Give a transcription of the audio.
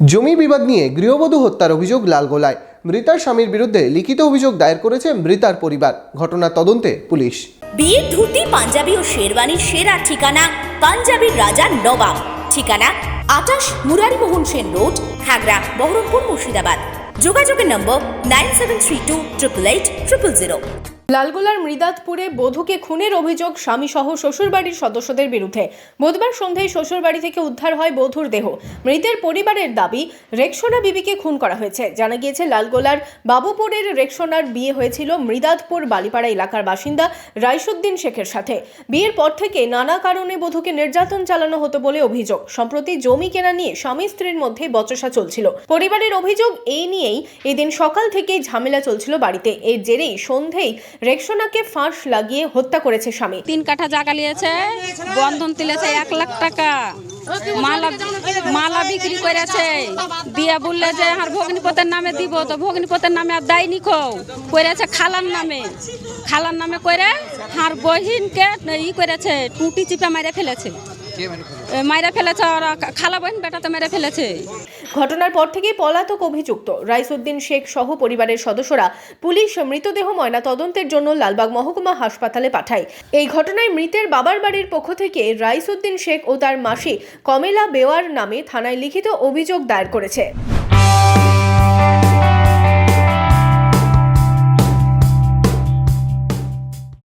জমি বিবাদ নিয়ে গৃহবধূ হত্যার অভিযোগ লালগোলায়। মৃতার স্বামীর বিরুদ্ধে লিখিত অভিযোগ দায়ের করেছে মৃতার পরিবার। ঘটনা তদন্তে পুলিশ। বিয়ের ধুতি, পাঞ্জাবি ও শেরওয়ানির সেরা ঠিকানা পাঞ্জাবির রাজা নবাব। ঠিকানা আটাশ মুরারিমোহন সেন রোড, খাগড়া, বহরমপুর মুর্শিদাবাদ। যোগাযোগের নম্বর nine seven three two triple eight triple zero. লালগোলার মৃদাতপুরে বধূকে খুনের অভিযোগ স্বামীসহ শ্বশুরবাড়ির সদস্যদের বিরুদ্ধে। বুধবার সন্ধ্যায় শ্বশুরবাড়ি থেকে উদ্ধার হয় বধূর দেহ। মৃতের পরিবারের দাবি, রেক্সোনা বিবিকে খুন করা হয়েছে। জানা গিয়েছে, লালগোলার বাবুপুরের রেক্সোনার বিয়ে হয়েছিল মৃদাতপুর বালিপাড়া এলাকার বাসিন্দা রাইসুদ্দিন শেখের সাথে। বিয়ের পর থেকে নানা কারণে বধূকে নির্যাতন চালানো হতো বলে অভিযোগ। সম্প্রতি জমি কেনা নিয়ে স্বামী স্ত্রীর মধ্যে বচসা চলছিল। পরিবারের অভিযোগ এই নিয়েই এদিন সকাল থেকেই ঝামেলা চলছিল বাড়িতে। এর জেরেই সন্ধেই রেক্সোনাকে ফাঁস লাগিয়ে হত্যা করেছে স্বামী। তিন কাঠা জায়গা নিয়েছে, বন্ধন তুলেছে, এক লাখ টাকা। মালা মালা বিক্রি করেছে। দিয়ে বললে যে, আর ভগ্নিপতের নামে দিব, তো ভগ্নিপতের নামে আর দেয়নি কো করেছে খালার নামে। খালার নামে করে আর বহিনকে ই করেছে, টুটি চিপে মারে ফেলেছে। মাইরে ফেলেছে আর খালা বহিন বেটাতে মেরে ফেলেছে। ঘটনার পর থেকেই পলাতক অভিযুক্ত রাইসুদ্দিন শেখ সহ পরিবারের সদস্যরা পুলিশ মৃতদেহ ময়না তদন্তের জন্য লালবাগ মহকুমা হাসপাতালে পাঠায়। এই ঘটনায় মৃতের বাবার বাড়ির পক্ষ থেকে রাইসুদ্দিন শেখ ও তার মাসি কমেলা বেওয়ার নামে থানায় লিখিত অভিযোগ দায়ের করেছে।